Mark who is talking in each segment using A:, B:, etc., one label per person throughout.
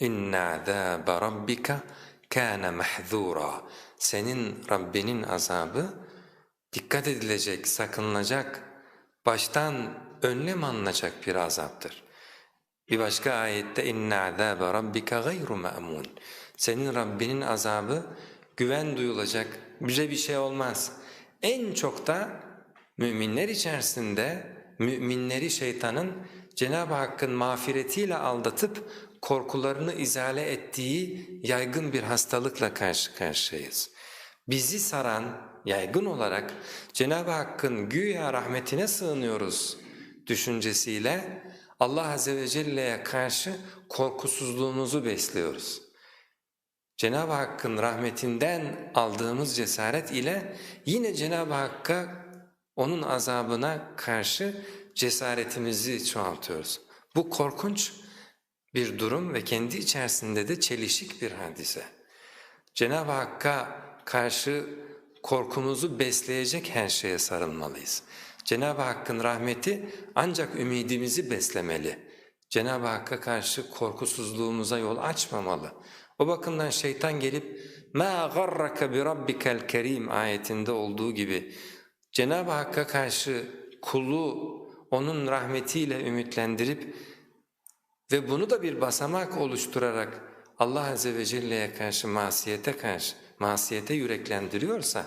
A: İnna azâbe rabbika kâne mahzûrâ. Senin Rabbinin azabı dikkat edilecek, sakınılacak, baştan önlem alınacak bir azaptır. Bir başka ayette inna azâbe rabbika gayru ma'mun. Senin Rabbinin azabı güven duyulacak, bize bir şey olmaz. En çok da müminler içerisinde müminleri şeytanın Cenab-ı Hakk'ın mağfiretiyle aldatıp korkularını izale ettiği yaygın bir hastalıkla karşı karşıyayız. Bizi saran yaygın olarak Cenab-ı Hakk'ın güya rahmetine sığınıyoruz düşüncesiyle Allah Azze ve Celle'ye karşı korkusuzluğumuzu besliyoruz. Cenab-ı Hakk'ın rahmetinden aldığımız cesaret ile yine Cenab-ı Hakk'a onun azabına karşı cesaretimizi çoğaltıyoruz. Bu korkunç bir durum ve kendi içerisinde de çelişik bir hadise. Cenab-ı Hakk'a karşı korkumuzu besleyecek her şeye sarılmalıyız. Cenab-ı Hakk'ın rahmeti ancak ümidimizi beslemeli. Cenab-ı Hakk'a karşı korkusuzluğumuza yol açmamalı. O bakımdan şeytan gelip مَا غَرَّكَ بِرَبِّكَ الْكَرِيمِ ayetinde olduğu gibi Cenab-ı Hakk'a karşı kulu onun rahmetiyle ümitlendirip ve bunu da bir basamak oluşturarak Allah Azze ve Celle'ye karşı masiyete karşı masiyete yüreklendiriyorsa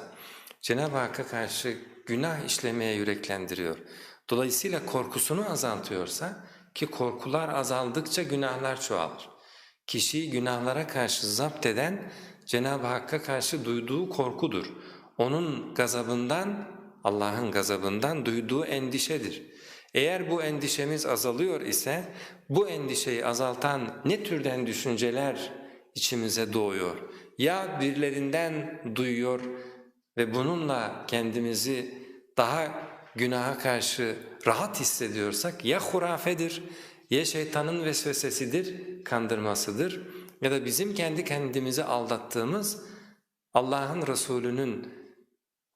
A: Cenab-ı Hakk'a karşı günah işlemeye yüreklendiriyor. Dolayısıyla korkusunu azaltıyorsa ki korkular azaldıkça günahlar çoğalır. Kişiyi günahlara karşı zapt eden Cenab-ı Hakk'a karşı duyduğu korkudur. Onun gazabından, Allah'ın gazabından duyduğu endişedir. Eğer bu endişemiz azalıyor ise bu endişeyi azaltan ne türden düşünceler içimize doğuyor? Ya birilerinden duyuyor ve bununla kendimizi daha günaha karşı rahat hissediyorsak ya hurafedir, ya şeytanın vesvesesidir, kandırmasıdır ya da bizim kendi kendimizi aldattığımız Allah'ın Resulü'nün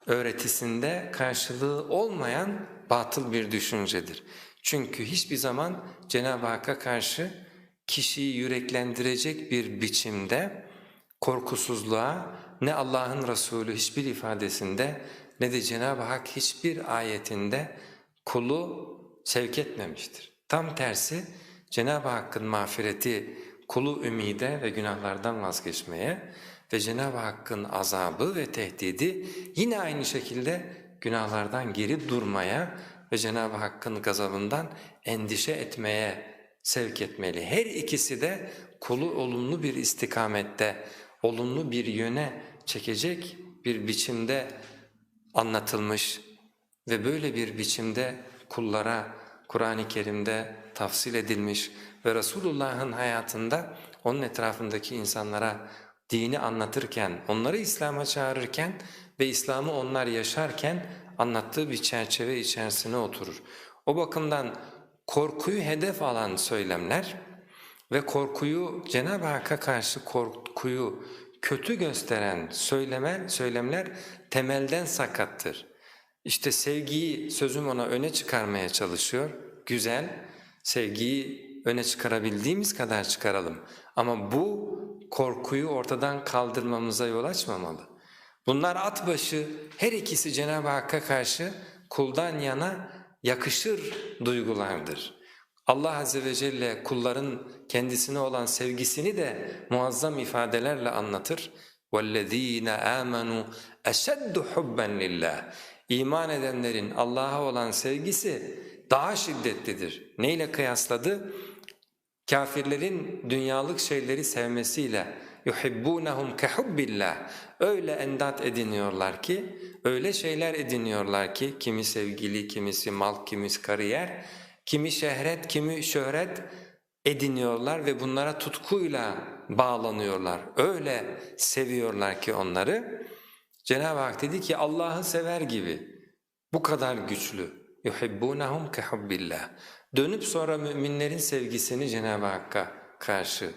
A: öğretisinde karşılığı olmayan batıl bir düşüncedir. Çünkü hiçbir zaman Cenab-ı Hakk'a karşı kişiyi yüreklendirecek bir biçimde korkusuzluğa ne Allah'ın Resulü hiçbir ifadesinde ne de Cenab-ı Hak hiçbir ayetinde kulu sevk etmemiştir. Tam tersi Cenab-ı Hakk'ın mağfireti kulu ümide ve günahlardan vazgeçmeye ve Cenab-ı Hakk'ın azabı ve tehdidi yine aynı şekilde günahlardan geri durmaya ve Cenab-ı Hakk'ın gazabından endişe etmeye sevk etmeli. Her ikisi de kulu olumlu bir istikamette, olumlu bir yöne çekecek bir biçimde anlatılmış ve böyle bir biçimde kullara Kur'an-ı Kerim'de tafsil edilmiş ve Resulullah'ın hayatında onun etrafındaki insanlara dini anlatırken, onları İslam'a çağırırken ve İslam'ı onlar yaşarken anlattığı bir çerçeve içerisine oturur. O bakımdan korkuyu hedef alan söylemler ve korkuyu Cenab-ı Hakk'a karşı korkuyu kötü gösteren söylemer, söylemler temelden sakattır. İşte sevgiyi sözüm ona öne çıkarmaya çalışıyor. Güzel, sevgiyi öne çıkarabildiğimiz kadar çıkaralım. Ama bu korkuyu ortadan kaldırmamıza yol açmamalı. Bunlar at başı her ikisi Cenab-ı Hakk'a karşı kuldan yana yakışır duygulardır. Allah Azze ve Celle kulların kendisine olan sevgisini de muazzam ifadelerle anlatır. وَالَّذ۪ينَ آمَنُوا اَشَدُّ حُبًّا لِلّٰهِ İman edenlerin Allah'a olan sevgisi daha şiddetlidir. Neyle kıyasladı? Kafirlerin dünyalık şeyleri sevmesiyle yuhibbunhum kehubbillah öyle endat ediniyorlar ki öyle şeyler ediniyorlar ki kimi sevgili kimisi mal kimisi kariyer kimi şehret kimi şöhret ediniyorlar ve bunlara tutkuyla bağlanıyorlar. Öyle seviyorlar ki onları. Cenab-ı Hak dedi ki Allah'ı sever gibi. Bu kadar güçlü. Yuhibbunhum kehubbillah dönüp sonra müminlerin sevgisini Cenab-ı Hakk'a karşı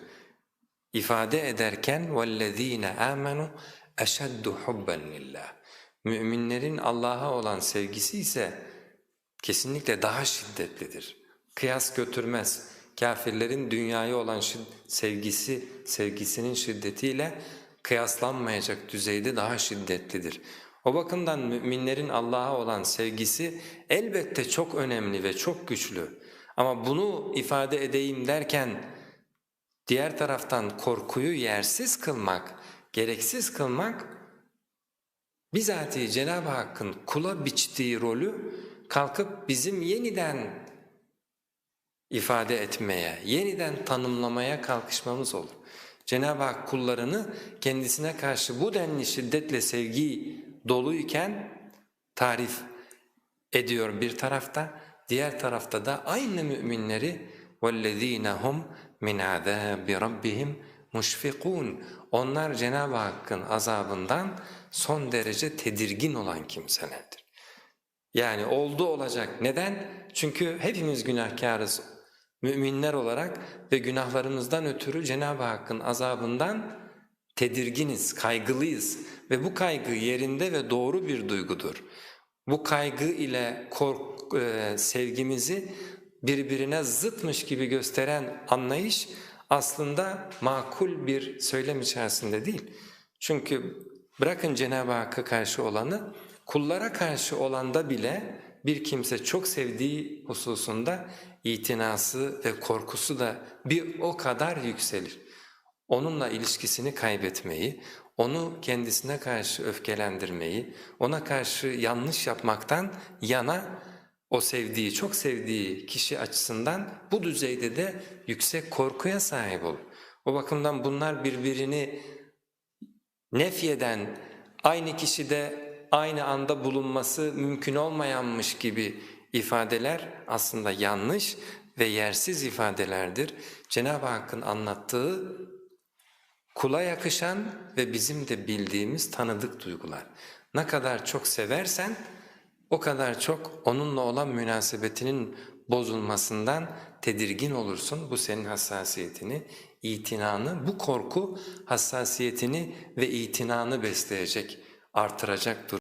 A: ifade ederken وَالَّذ۪ينَ آمَنُوا اَشَدُّ حُبًّا لِلّٰهِ Müminlerin Allah'a olan sevgisi ise kesinlikle daha şiddetlidir. Kıyas götürmez. kafirlerin dünyaya olan şid- sevgisi, sevgisinin şiddetiyle kıyaslanmayacak düzeyde daha şiddetlidir. O bakımdan müminlerin Allah'a olan sevgisi elbette çok önemli ve çok güçlü. Ama bunu ifade edeyim derken diğer taraftan korkuyu yersiz kılmak, gereksiz kılmak bizatihi Cenab-ı Hakk'ın kula biçtiği rolü kalkıp bizim yeniden ifade etmeye, yeniden tanımlamaya kalkışmamız olur. Cenab-ı Hak kullarını kendisine karşı bu denli şiddetle sevgi doluyken tarif ediyor bir tarafta, diğer tarafta da aynı müminleri وَالَّذ۪ينَ هُمْ مِنْ عَذَابِ رَبِّهِمْ مُشْفِقُونَ Onlar Cenab-ı Hakk'ın azabından son derece tedirgin olan kimselerdir. Yani oldu olacak. Neden? Çünkü hepimiz günahkarız müminler olarak ve günahlarımızdan ötürü Cenab-ı Hakk'ın azabından tedirginiz, kaygılıyız ve bu kaygı yerinde ve doğru bir duygudur. Bu kaygı ile kork, e, sevgimizi birbirine zıtmış gibi gösteren anlayış aslında makul bir söylem içerisinde değil. Çünkü bırakın Cenab-ı Hakk'a karşı olanı, kullara karşı olanda bile bir kimse çok sevdiği hususunda itinası ve korkusu da bir o kadar yükselir. Onunla ilişkisini kaybetmeyi, onu kendisine karşı öfkelendirmeyi, ona karşı yanlış yapmaktan yana o sevdiği, çok sevdiği kişi açısından bu düzeyde de yüksek korkuya sahip olur. O bakımdan bunlar birbirini nefyeden, aynı kişide aynı anda bulunması mümkün olmayanmış gibi ifadeler aslında yanlış ve yersiz ifadelerdir. Cenab-ı Hakk'ın anlattığı kula yakışan ve bizim de bildiğimiz tanıdık duygular. Ne kadar çok seversen o kadar çok onunla olan münasebetinin bozulmasından tedirgin olursun. Bu senin hassasiyetini, itinanı, bu korku hassasiyetini ve itinanı besleyecek, artıracak